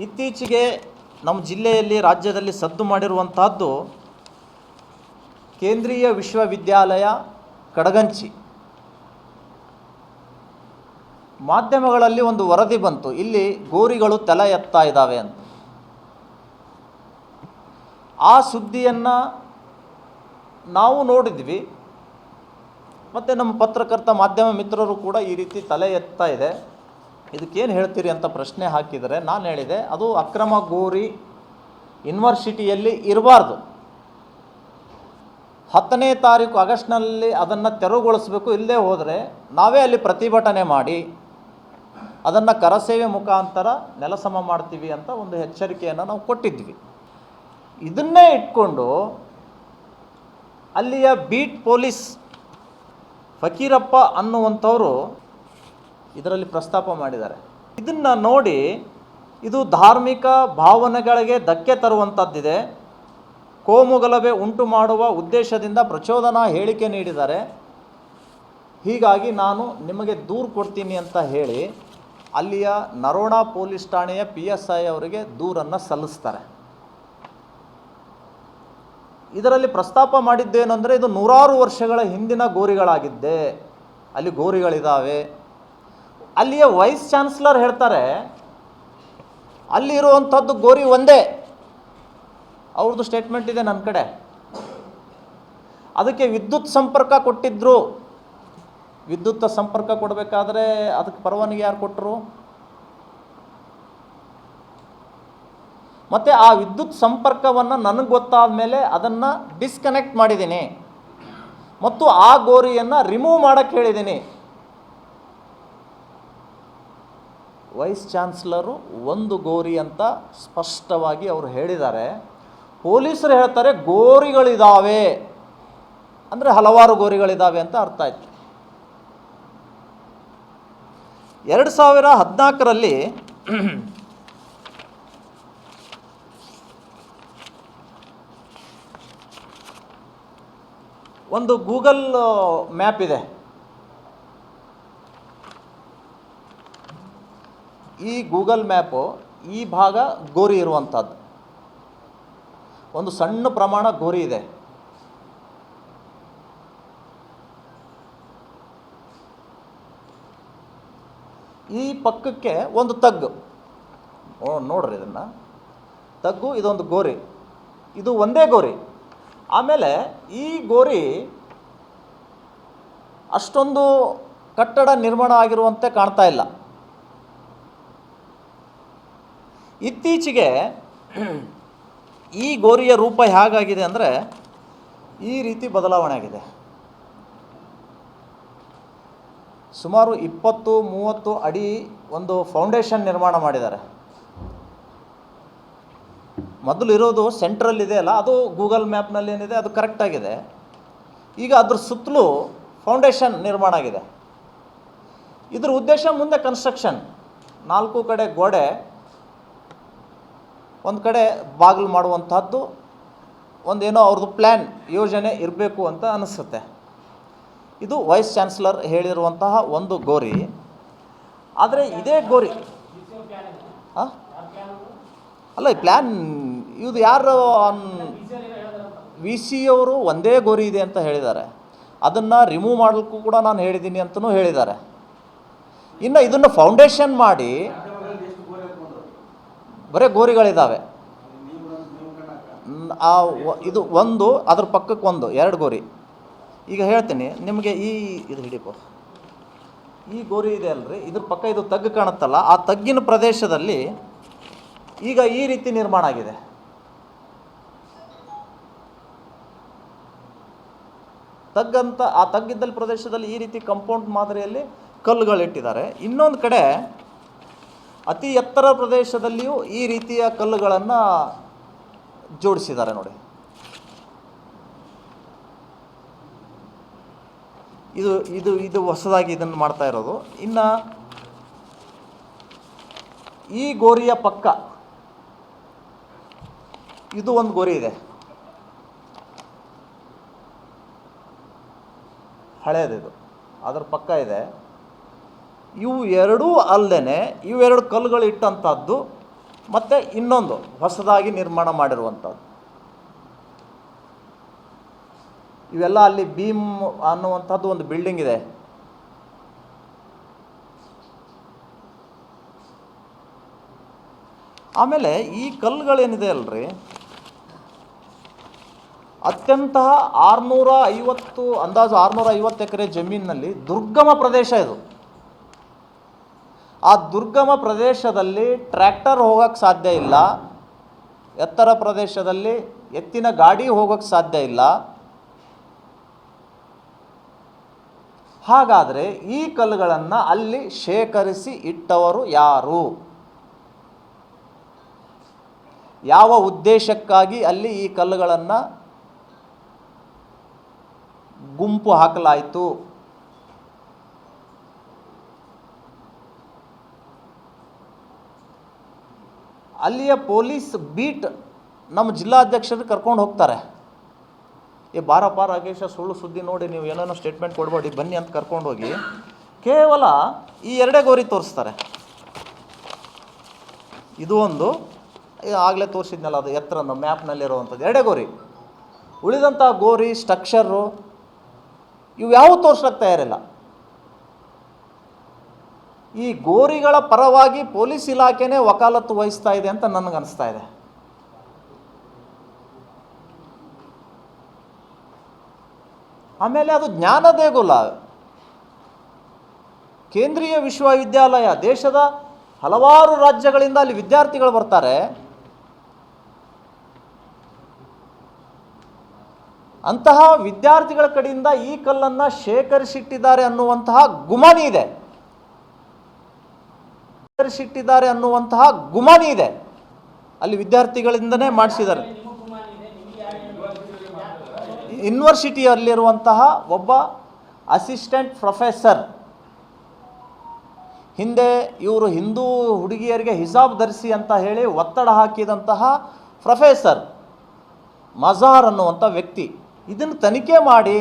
ಇತ್ತೀಚೆಗೆ ನಮ್ಮ ಜಿಲ್ಲೆಯಲ್ಲಿ, ರಾಜ್ಯದಲ್ಲಿ ಸದ್ದು ಮಾಡಿರುವಂತಹದ್ದು ಕೇಂದ್ರೀಯ ವಿಶ್ವವಿದ್ಯಾಲಯ ಕಡಗಂಚಿ. ಮಾಧ್ಯಮಗಳಲ್ಲಿ ಒಂದು ವರದಿ ಬಂತು. ಇಲ್ಲಿ ಗೋರಿಗಳು ತಲೆ ಎತ್ತಾ ಇದ್ದಾವೆ ಅಂತ. ಆ ಸುದ್ದಿಯನ್ನು ನಾವು ನೋಡಿದ್ವಿ. ಮತ್ತು ನಮ್ಮ ಪತ್ರಕರ್ತ, ಮಾಧ್ಯಮ ಮಿತ್ರರು ಕೂಡ ಈ ರೀತಿ ತಲೆ ಎತ್ತಾ ಇದೆ. ಇದಕ್ಕೇನು ಹೇಳ್ತೀರಿ ಅಂತ ಪ್ರಶ್ನೆ ಹಾಕಿದರೆ ನಾನು ಹೇಳಿದೆ, ಅದು ಅಕ್ರಮ ಗೋರಿ ಯೂನಿವರ್ಸಿಟಿಯಲ್ಲಿ ಇರಬಾರ್ದು. ಹತ್ತನೇ ತಾರೀಕು ಆಗಸ್ಟ್ನಲ್ಲಿ ಅದನ್ನು ತೆರವುಗೊಳಿಸಬೇಕು ಇಲ್ಲೇ ಹೋದರೆ ನಾವೇ ಅಲ್ಲಿ ಪ್ರತಿಭಟನೆ ಮಾಡಿ, ಅದನ್ನು ಕರಸೇವೆ ಮುಖಾಂತರ ನೆಲಸಮ ಮಾಡ್ತೀವಿ ಅಂತ ಒಂದು ಎಚ್ಚರಿಕೆಯನ್ನು ನಾವು ಕೊಟ್ಟಿದ್ವಿ. ಇದನ್ನೇ ಇಟ್ಕೊಂಡು ಅಲ್ಲಿಯ ಬೀಟ್ ಪೊಲೀಸ್ ಫಕೀರಪ್ಪ ಅನ್ನುವಂಥವರು ಇದರಲ್ಲಿ ಪ್ರಸ್ತಾಪ ಮಾಡಿದ್ದಾರೆ. ಇದನ್ನು ನೋಡಿ ಇದು ಧಾರ್ಮಿಕ ಭಾವನೆಗಳಿಗೆ ಧಕ್ಕೆ ತರುವಂಥದ್ದಿದೆ ಕೋಮುಗಲಭೆ ಉಂಟು ಮಾಡುವ ಉದ್ದೇಶದಿಂದ ಪ್ರಚೋದನಾ ಹೇಳಿಕೆ ನೀಡಿದ್ದಾರೆ. ಹೀಗಾಗಿ ನಾನು ನಿಮಗೆ ದೂರು ಕೊಡ್ತೀನಿ ಅಂತ ಹೇಳಿ ಅಲ್ಲಿಯ ನರೋಣ ಪೊಲೀಸ್ ಠಾಣೆಯ ಪಿ ಎಸ್ ಐ ಅವರಿಗೆ ದೂರನ್ನು ಸಲ್ಲಿಸ್ತಾರೆ. ಇದರಲ್ಲಿ ಪ್ರಸ್ತಾಪ ಮಾಡಿದ್ದೇನೆಂದರೆ ಇದು ನೂರಾರು ವರ್ಷಗಳ ಹಿಂದಿನ ಗೋರಿಗಳಾಗಿದ್ದೆ. ಅಲ್ಲಿ ಗೋರಿಗಳಿದ್ದಾವೆ ಅಲ್ಲಿಯ ವೈಸ್ ಚಾನ್ಸಲರ್ ಹೇಳ್ತಾರೆ, ಅಲ್ಲಿರುವಂಥದ್ದು ಗೋರಿ ಒಂದೇ. ಅವ್ರದ್ದು ಸ್ಟೇಟ್ಮೆಂಟ್ ಇದೆ ನನ್ನ ಕಡೆ. ಅದಕ್ಕೆ ವಿದ್ಯುತ್ ಸಂಪರ್ಕ ಕೊಟ್ಟಿದ್ರು. ವಿದ್ಯುತ್ ಸಂಪರ್ಕ ಕೊಡಬೇಕಾದ್ರೆ ಅದಕ್ಕೆ ಪರವಾನಗಿ ಯಾರು ಕೊಟ್ಟರು ಮತ್ತು ಆ ವಿದ್ಯುತ್ ಸಂಪರ್ಕವನ್ನು ನನಗೆ ಗೊತ್ತಾದ ಮೇಲೆ ಅದನ್ನು ಡಿಸ್ಕನೆಕ್ಟ್ ಮಾಡಿದ್ದೀನಿ. ಮತ್ತು ಆ ಗೋರಿಯನ್ನು ರಿಮೂವ್ ಮಾಡೋಕ್ಕೆ ಹೇಳಿದ್ದೀನಿ. ವೈಸ್ ಚಾನ್ಸ್ಲರು ಒಂದು ಗೋರಿ ಅಂತ ಸ್ಪಷ್ಟವಾಗಿ ಅವರು ಹೇಳಿದ್ದಾರೆ. ಪೊಲೀಸರು ಹೇಳ್ತಾರೆ ಗೋರಿಗಳಿದ್ದಾವೆ ಅಂದರೆ ಹಲವಾರು ಗೋರಿಗಳಿದ್ದಾವೆ ಅಂತ ಅರ್ಥ ಆಯ್ತು. ಎರಡು ಸಾವಿರ ಹದಿನಾಲ್ಕರಲ್ಲಿ ಒಂದು ಗೂಗಲ್ ಮ್ಯಾಪ್ ಇದೆ. ಈ ಗೂಗಲ್ ಮ್ಯಾಪು ಈ ಭಾಗ ಗೋರಿ ಇರುವಂಥದ್ದು. ಒಂದು ಸಣ್ಣ ಪ್ರಮಾಣ ಗೋರಿ ಇದೆ. ಈ ಪಕ್ಕಕ್ಕೆ ಒಂದು ತಗ್ಗು. ನೋಡ್ರಿ ಇದನ್ನು. ತಗ್ಗು, ಇದೊಂದು ಗೋರಿ. ಇದು ಒಂದೇ ಗೋರಿ. ಆಮೇಲೆ ಈ ಗೋರಿ ಅಷ್ಟೊಂದು ಕಟ್ಟಡ ನಿರ್ಮಾಣ ಆಗಿರುವಂತೆ ಕಾಣ್ತಾ ಇಲ್ಲ. ಇತ್ತೀಚೆಗೆ ಈ ಗೋರಿಯ ರೂಪ ಹೇಗಾಗಿದೆ ಅಂದರೆ ಈ ರೀತಿ ಬದಲಾವಣೆ ಆಗಿದೆ. ಸುಮಾರು ಇಪ್ಪತ್ತು, ಮೂವತ್ತು ಅಡಿ ಒಂದು ಫೌಂಡೇಶನ್ ನಿರ್ಮಾಣ ಮಾಡಿದ್ದಾರೆ. ಮೊದಲು ಇರೋದು ಸೆಂಟ್ರಲ್ ಇದೆ ಅಲ್ಲ, ಅದು ಗೂಗಲ್ ಮ್ಯಾಪ್ನಲ್ಲಿ ಏನಿದೆ, ಅದು ಕರೆಕ್ಟಾಗಿದೆ ಈಗ ಅದ್ರ ಸುತ್ತಲೂ ಫೌಂಡೇಶನ್ ನಿರ್ಮಾಣ ಆಗಿದೆ. ಇದ್ರ ಉದ್ದೇಶ ಮುಂದೆ ಕನ್ಸ್ಟ್ರಕ್ಷನ್, ನಾಲ್ಕು ಕಡೆ ಗೋಡೆ ಒಂದು ಕಡೆ ಬಾಗಿಲು ಮಾಡುವಂತಹದ್ದು ಒಂದೇನೋ ಅವ್ರದ್ದು ಪ್ಲ್ಯಾನ್ ಯೋಜನೆ ಇರಬೇಕು ಅಂತ ಅನಿಸುತ್ತೆ. ಇದು ವೈಸ್ ಚಾನ್ಸಲರ್ ಹೇಳಿರುವಂತಹ ಒಂದು ಗೋರಿ. ಆದರೆ ಇದೇ ಗೋರಿ? ಅಲ್ಲ, ಈ ಪ್ಲ್ಯಾನ್ ಇದು ಯಾರು ವಿ ಸಿ ಅವರು ಒಂದೇ ಗೋರಿ ಇದೆ ಅಂತ ಹೇಳಿದ್ದಾರೆ. ಅದನ್ನು ರಿಮೂವ್ ಮಾಡಲಿಕ್ಕೂ ಕೂಡ ನಾನು ಹೇಳಿದ್ದೀನಿ ಅಂತಲೂ ಹೇಳಿದ್ದಾರೆ. ಇನ್ನು ಇದನ್ನು ಫೌಂಡೇಶನ್ ಮಾಡಿ ಬರೀ ಗೋರಿಗಳಿದ್ದಾವೆ ಆ ಇದು ಒಂದು, ಅದ್ರ ಪಕ್ಕಕ್ಕೆ ಒಂದು, ಎರಡು ಗೋರಿ. ಈಗ ಹೇಳ್ತೀನಿ, ನಿಮಗೆ ಈ, ಇದು ಹಿಡಿಪು ಈ ಗೋರಿ ಇದೆ ಅಲ್ರಿ, ಇದ್ರ ಪಕ್ಕ ಇದು ತಗ್ಗು ಕಾಣುತ್ತಲ್ಲ, ಆ ತಗ್ಗಿನ ಪ್ರದೇಶದಲ್ಲಿ ಈಗ ಈ ರೀತಿ ನಿರ್ಮಾಣ ಆಗಿದೆ. ತಗ್ಗಂತ, ಆ ತಗ್ಗಿದ್ದಲ್ಲಿ ಪ್ರದೇಶದಲ್ಲಿ ಈ ರೀತಿ ಕಂಪೌಂಡ್ ಮಾದರಿಯಲ್ಲಿ ಕಲ್ಲುಗಳಿಟ್ಟಿದ್ದಾರೆ. ಇನ್ನೊಂದು ಕಡೆ ಅತಿ ಎತ್ತರ ಪ್ರದೇಶದಲ್ಲಿಯೂ ಈ ರೀತಿಯ ಕಲ್ಲುಗಳನ್ನು ಜೋಡಿಸಿದ್ದಾರೆ ನೋಡಿ. ಇದು ಇದು ಇದು ಹೊಸದಾಗಿ ಇದನ್ನು ಮಾಡ್ತಾ ಇರೋದು. ಇನ್ನು ಈ ಗೋರಿಯ ಪಕ್ಕ ಇದು ಒಂದು ಗೋರಿ ಇದೆ. ಹಳೇದಿದು. ಅದರ ಪಕ್ಕ ಇದೆ. ಇವು ಎರಡೂ ಅಲ್ಲದೆ ಇವೆರಡು ಕಲ್ಲುಗಳು ಇಟ್ಟಂಥದ್ದು ಮತ್ತು ಇನ್ನೊಂದು ಹೊಸದಾಗಿ ನಿರ್ಮಾಣ ಮಾಡಿರುವಂಥದ್ದು. ಇವೆಲ್ಲ ಅಲ್ಲಿ ಭೀಮ್ ಅನ್ನುವಂಥದ್ದು ಒಂದು ಬಿಲ್ಡಿಂಗ್ ಇದೆ. ಆಮೇಲೆ ಈ ಕಲ್ಲುಗಳೇನಿದೆ ಅಲ್ರಿ? ಅತ್ಯಂತ ಆರುನೂರ ಐವತ್ತು, ಅಂದಾಜು ಆರುನೂರ ಐವತ್ತು ಎಕರೆ ಜಮೀನಿನಲ್ಲಿ ದುರ್ಗಮ ಪ್ರದೇಶ ಇದು. ಆ ದುರ್ಗಮ ಪ್ರದೇಶದಲ್ಲಿ ಟ್ರ್ಯಾಕ್ಟರ್ ಹೋಗೋಕ್ಕೆ ಸಾಧ್ಯ ಇಲ್ಲ, ಎತ್ತರ ಪ್ರದೇಶದಲ್ಲಿ ಎತ್ತಿನ ಗಾಡಿ ಹೋಗೋಕ್ಕೆ ಸಾಧ್ಯ ಇಲ್ಲ. ಹಾಗಾದರೆ ಈ ಕಲ್ಲುಗಳನ್ನು ಅಲ್ಲಿ ಶೇಖರಿಸಿ ಇಟ್ಟವರು ಯಾರು? ಯಾವ ಉದ್ದೇಶಕ್ಕಾಗಿ ಅಲ್ಲಿ ಈ ಕಲ್ಲುಗಳನ್ನು ಗುಂಪು ಹಾಕಲಾಯಿತು? ಅಲ್ಲಿಯ ಪೊಲೀಸ್ ಬೀಟ್ ನಮ್ಮ ಜಿಲ್ಲಾಧ್ಯಕ್ಷರು ಕರ್ಕೊಂಡು ಹೋಗ್ತಾರೆ. ಏ, ಬಾರಪ್ಪ ರಾಗೇಶ, ಸುಳ್ಳು ಸುದ್ದಿ ನೋಡಿ, ನೀವು ಏನೇನೋ ಸ್ಟೇಟ್ಮೆಂಟ್ ಕೊಡಬೇಡಿ, ಬನ್ನಿ ಅಂತ ಕರ್ಕೊಂಡು ಹೋಗಿ ಕೇವಲ ಈ ಎರಡೇ ಗೋರಿ ತೋರಿಸ್ತಾರೆ. ಇದು ಒಂದು ಆಗಲೇ ತೋರಿಸಿದ್ನಲ್ಲ ಅದು, ಎತ್ತರ ಮ್ಯಾಪ್ನಲ್ಲಿರುವಂಥದ್ದು ಎರಡೇ ಗೋರಿ. ಉಳಿದಂಥ ಗೋರಿ ಸ್ಟ್ರಕ್ಚರು ಇವು ಯಾವ ತೋರ್ಸಕ್ಕೆ ತಯಾರಿಲ್ಲ. ಈ ಗೋರಿಗಳ ಪರವಾಗಿ ಪೊಲೀಸ್ ಇಲಾಖೆನೇ ವಕಾಲತ್ತು ವಹಿಸ್ತಾ ಇದೆ ಅಂತ ನನಗನ್ನಿಸ್ತಾ ಇದೆ. ಆಮೇಲೆ ಅದು ಜ್ಞಾನ ದೇಗುಲ ಕೇಂದ್ರೀಯ ವಿಶ್ವವಿದ್ಯಾಲಯ, ದೇಶದ ಹಲವಾರು ರಾಜ್ಯಗಳಿಂದ ಅಲ್ಲಿ ವಿದ್ಯಾರ್ಥಿಗಳು ಬರ್ತಾರೆ. ಅಂತಹ ವಿದ್ಯಾರ್ಥಿಗಳ ಕಡೆಯಿಂದ ಈ ಕಲ್ಲನ್ನು ಶೇಖರಿಸಿಟ್ಟಿದ್ದಾರೆ ಅನ್ನುವಂತಹ ಗುಮಾನಿ ಇದೆ. ಶೇಖರಿಸಿಟ್ಟಿದ್ದಾರೆ ಅನ್ನುವಂತಹ ಗುಮಾನಿ ಇದೆ. ಅಲ್ಲಿ ವಿದ್ಯಾರ್ಥಿಗಳಿಂದನೇ ಮಾಡಿಸಿದ್ದಾರೆ. ಯೂನಿವರ್ಸಿಟಿಯಲ್ಲಿರುವಂತಹ ಒಬ್ಬ ಅಸಿಸ್ಟೆಂಟ್ ಪ್ರೊಫೆಸರ್. ಹಿಂದೆ ಇವರು ಹಿಂದೂ ಹುಡುಗಿಯರಿಗೆ ಹಿಜಾಬ್ ಧರಿಸಿ ಅಂತ ಹೇಳಿ ಒತ್ತಡ ಹಾಕಿದಂತಹ ಪ್ರೊಫೆಸರ್. ಮಜಾರ್ ಅನ್ನುವಂಥ ವ್ಯಕ್ತಿ. ಇದನ್ನು ತನಿಖೆ ಮಾಡಿ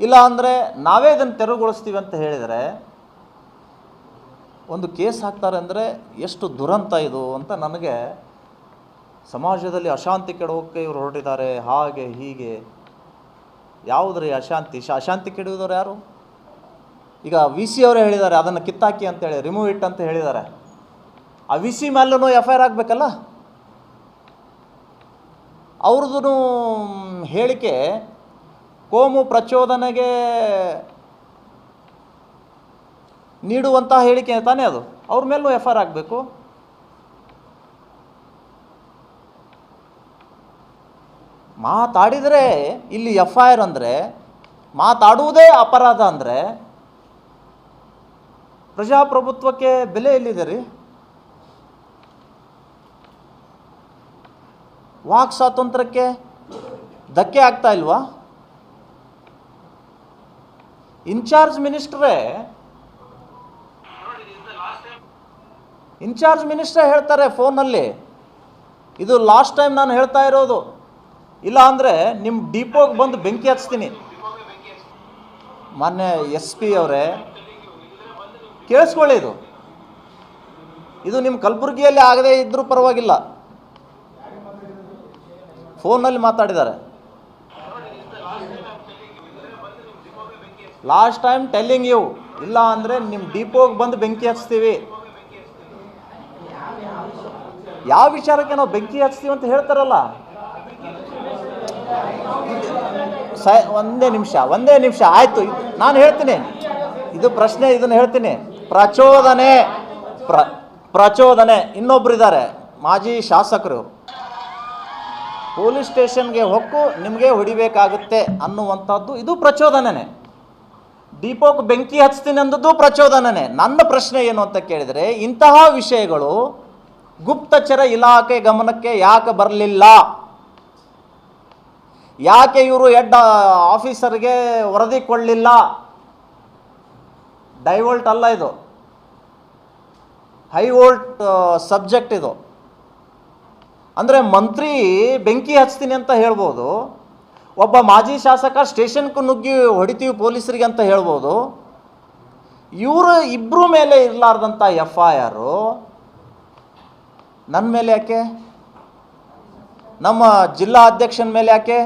ಇಲ್ಲ ಅಂದರೆ ನಾವೇ ಇದನ್ನು ತೆರವುಗೊಳಿಸ್ತೀವಿ ಅಂತ ಹೇಳಿದರೆ ಒಂದು ಕೇಸ್ ಹಾಕ್ತಾರೆ ಅಂದರೆ ಎಷ್ಟು ದುರಂತ ಇದು ಅಂತ ನನಗೆ ಸಮಾಜದಲ್ಲಿ ಅಶಾಂತಿ ಕೆಡೋಕ್ಕೆ ಇವರು ಹೊರಟಿದ್ದಾರೆ, ಹಾಗೆ, ಹೀಗೆ. ಯಾವುದ್ರಿ ಅಶಾಂತಿ? ಅಶಾಂತಿ ಕೆಡುವುದವ್ರು ಯಾರು? ಈಗ ವಿ ಸಿ ಅವರೇ ಹೇಳಿದ್ದಾರೆ, ಅದನ್ನು ಕಿತ್ತಾಕಿ ಅಂತೇಳಿ ರಿಮೂವ್ ಇಟ್ ಅಂತ ಹೇಳಿದ್ದಾರೆ. ಆ ವಿ ಸಿ ಮೇಲೂ ಎಫ್ ಐ ಆರ್ ಆಗಬೇಕಲ್ಲ? ಅವ್ರದ್ದು ಹೇಳಿಕೆ ಕೋಮು ಪ್ರಚೋದನೆಗೆ ನೀಡುವಂತಹ ಹೇಳಿಕೆ ತಾನೇ ಅದು. ಅವ್ರ ಮೇಲೂ ಎಫ್ ಆಗಬೇಕು ಮಾತಾಡಿದರೆ ಇಲ್ಲಿ ಎಫ್ ಐ ಆರ್ ಅಂದರೆ, ಮಾತಾಡುವುದೇ ಅಪರಾಧ ಅಂದರೆ, ಪ್ರಜಾಪ್ರಭುತ್ವಕ್ಕೆ ಬೆಲೆ ಎಲ್ಲಿದೆ ರೀ? ವಾಕ್ ಸ್ವಾತಂತ್ರ್ಯಕ್ಕೆ ಧಕ್ಕೆ ಆಗ್ತಾ ಇಲ್ವಾ? ಇನ್ಚಾರ್ಜ್ ಮಿನಿಸ್ಟ್ರೇ ಇನ್ಚಾರ್ಜ್ ಮಿನಿಸ್ಟರ್ ಹೇಳ್ತಾರೆ ಫೋನಲ್ಲಿ ಇದು ಲಾಸ್ಟ್ ಟೈಮ್ ನಾನು ಹೇಳ್ತಾ ಇರೋದು. ಇಲ್ಲ ಅಂದರೆ ನಿಮ್ಮ ಡಿಪೋಗೆ ಬಂದು ಬೆಂಕಿ ಹಚ್ತೀನಿ. ಮಾನ್ಯ ಎಸ್ ಪಿ ಅವರೇ, ಕೇಳಿಸ್ಕೊಳ್ಳಿ ಇದು. ಇದು ನಿಮ್ಮ ಕಲಬುರಗಿಯಲ್ಲಿ ಆಗದೇ ಇದ್ದರೂ ಪರವಾಗಿಲ್ಲ. ಫೋನಲ್ಲಿ ಮಾತಾಡಿದ್ದಾರೆ. ಲಾಸ್ಟ್ ಟೈಮ್ ಟೆಲ್ಲಿಂಗ್ ಯು, ಇಲ್ಲ ಅಂದರೆ ನಿಮ್ಮ ಡಿಪೋಗೆ ಬಂದು ಬೆಂಕಿ ಹಚ್ತೀವಿ. ಯಾವ ವಿಚಾರಕ್ಕೆ ನಾವು ಬೆಂಕಿ ಹಚ್ತೀವಿ ಅಂತ ಹೇಳ್ತಾರಲ್ಲ? ಸ, ಒಂದೇ ನಿಮಿಷ ಒಂದೇ ನಿಮಿಷ, ಆಯಿತು. ನಾನು ಹೇಳ್ತೀನಿ. ಇದು ಪ್ರಶ್ನೆ, ಇದನ್ನು ಹೇಳ್ತೀನಿ. ಪ್ರಚೋದನೆ. ಪ್ರ, ಪ್ರಚೋದನೆ. ಇನ್ನೊಬ್ರು ಇದ್ದಾರೆ ಮಾಜಿ ಶಾಸಕರು. ಪೊಲೀಸ್ ಸ್ಟೇಷನ್ಗೆ ಹೊಕ್ಕು ನಿಮಗೆ ಹೊಡಿಬೇಕಾಗುತ್ತೆ ಅನ್ನುವಂಥದ್ದು ಇದು ಪ್ರಚೋದನೆ ದೀಪೋಕ್ ಬೆಂಕಿ ಹಚ್ತೀನಿ ಅಂದದ್ದು ಪ್ರಚೋದನೆ ನನ್ನ ಪ್ರಶ್ನೆ ಏನು ಅಂತ ಕೇಳಿದರೆ, ಇಂತಹ ವಿಷಯಗಳು ಗುಪ್ತಚರ ಇಲಾಖೆ ಗಮನಕ್ಕೆ ಯಾಕೆ ಬರಲಿಲ್ಲ? ಯಾಕೆ ಇವರು ಹೆಡ್ ಆಫೀಸರ್ಗೆ ವರದಿ ಕೊಡಲಿಲ್ಲ? ಡೈವೋಲ್ಟ್ ಅಲ್ಲ ಇದು. ಹೈವೋಲ್ಟ್ ಸಬ್ಜೆಕ್ಟ್ ಇದು. ಅಂದರೆ ಮಂತ್ರಿ ಬೆಂಕಿ ಹಚ್ತೀನಿ ಅಂತ ಹೇಳ್ಬೋದು, ಒಬ್ಬ ಮಾಜಿ ಶಾಸಕ ಸ್ಟೇಷನ್ಗೂ ನುಗ್ಗಿ ಹೊಡಿತೀವಿ ಪೊಲೀಸರಿಗೆ ಅಂತ ಹೇಳ್ಬೋದು, ಇವರು ಇಬ್ಬರು ಮೇಲೆ ಇರಲಾರ್ದಂಥ ಎಫ್ ಐ ಆರು ನನ್ನ ಮೇಲೆ ಯಾಕೆ? ನಮ್ಮ ಜಿಲ್ಲಾ ಅಧ್ಯಕ್ಷನ ಮೇಲೆ ಯಾಕೆ?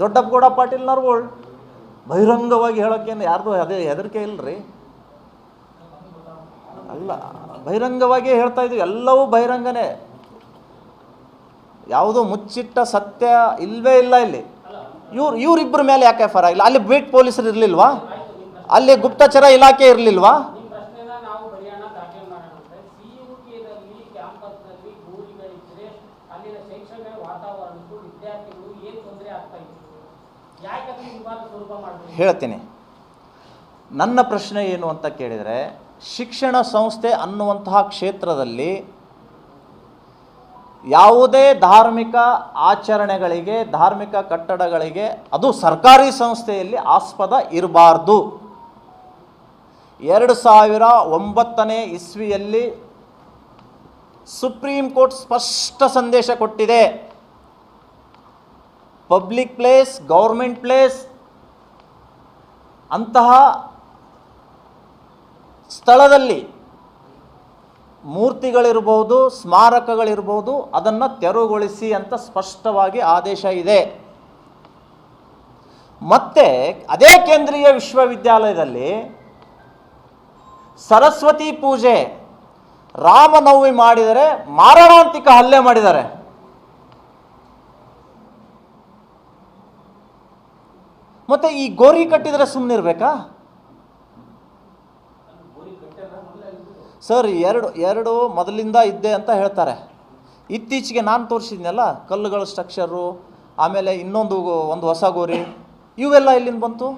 ದೊಡ್ಡಪ್ಪಗೌಡ ಪಾಟೀಲ್ ಬಹಿರಂಗವಾಗಿ ಹೇಳೋಕ್ಕೇನು ಯಾರ್ದು ಅದೇ ಹೆದರಿಕೆ ಇಲ್ಲರಿ ಅಲ್ಲ ಬಹಿರಂಗವಾಗಿ ಹೇಳ್ತಾ ಇದ್ದೀವಿ ಎಲ್ಲವೂ ಬಹಿರಂಗನೇ. ಯಾವುದು ಮುಚ್ಚಿಟ್ಟ ಸತ್ಯ ಇಲ್ಲವೇ ಇಲ್ಲ ಇಲ್ಲಿ. ಇವ್ರು ಇವರಿಬ್ಬರ ಮೇಲೆ ಯಾಕೆ ಎಫ್ ಆಗಿಲ್ಲ? ಅಲ್ಲಿ ಬೀಟ್ ಪೊಲೀಸರು ಇರಲಿಲ್ವಾ? ಅಲ್ಲಿ ಗುಪ್ತಚರ ಇಲಾಖೆ ಇರಲಿಲ್ವಾ? ಹೇಳ್ತೀನಿ. ನನ್ನ ಪ್ರಶ್ನೆ ಏನು ಅಂತ ಕೇಳಿದರೆ, ಶಿಕ್ಷಣ ಸಂಸ್ಥೆ ಅನ್ನುವಂತಹ ಕ್ಷೇತ್ರದಲ್ಲಿ ಯಾವುದೇ ಧಾರ್ಮಿಕ ಆಚರಣೆಗಳಿಗೆ, ಧಾರ್ಮಿಕ ಕಟ್ಟಡಗಳಿಗೆ ಅದು ಸರ್ಕಾರಿ ಸಂಸ್ಥೆಯಲ್ಲಿ ಆಸ್ಪದ ಇರಬಾರ್ದು. ಎರಡು ಸಾವಿರ ಒಂಬತ್ತನೇ ಇಸ್ವಿಯಲ್ಲಿ ಸುಪ್ರೀಂ ಕೋರ್ಟ್ ಸ್ಪಷ್ಟ ಸಂದೇಶ ಕೊಟ್ಟಿದೆ. ಪಬ್ಲಿಕ್ ಪ್ಲೇಸ್, ಗೌರ್ಮೆಂಟ್ ಪ್ಲೇಸ್ ಅಂತಹ ಸ್ಥಳದಲ್ಲಿ ಮೂರ್ತಿಗಳಿರ್ಬೋದು ಸ್ಮಾರಕಗಳಿರ್ಬೋದು ಅದನ್ನು ತೆರವುಗೊಳಿಸಿ ಅಂತ ಸ್ಪಷ್ಟವಾಗಿ ಆದೇಶ ಇದೆ. ಮತ್ತೆ ಅದೇ ಕೇಂದ್ರೀಯ ವಿಶ್ವವಿದ್ಯಾಲಯದಲ್ಲಿ ಸರಸ್ವತಿ ಪೂಜೆ ರಾಮನವಮಿ ಮಾಡಿದರೆ ಮಾರಣಾಂತಿಕ ಹಲ್ಲೆ ಮಾಡಿದ್ದಾರೆ. ಮತ್ತೆ ಈ ಗೋರಿ ಕಟ್ಟಿದರೆ ಸುಮ್ಮನಿರ್ಬೇಕಾ ಸರ್, ಎರಡು ಎರಡು ಮೊದಲಿಂದ ಇದ್ದೆ ಅಂತ ಹೇಳ್ತಾರೆ. ಇತ್ತೀಚೆಗೆ ನಾನು ತೋರಿಸಿದ್ನಲ್ಲ, ಕಲ್ಲುಗಳ ಸ್ಟ್ರಕ್ಚರು ಆಮೇಲೆ ಇನ್ನೊಂದು, ಒಂದು ಹೊಸ ಗೋರಿ, ಇವೆಲ್ಲ ಎಲ್ಲಿಂದ ಬಂತು?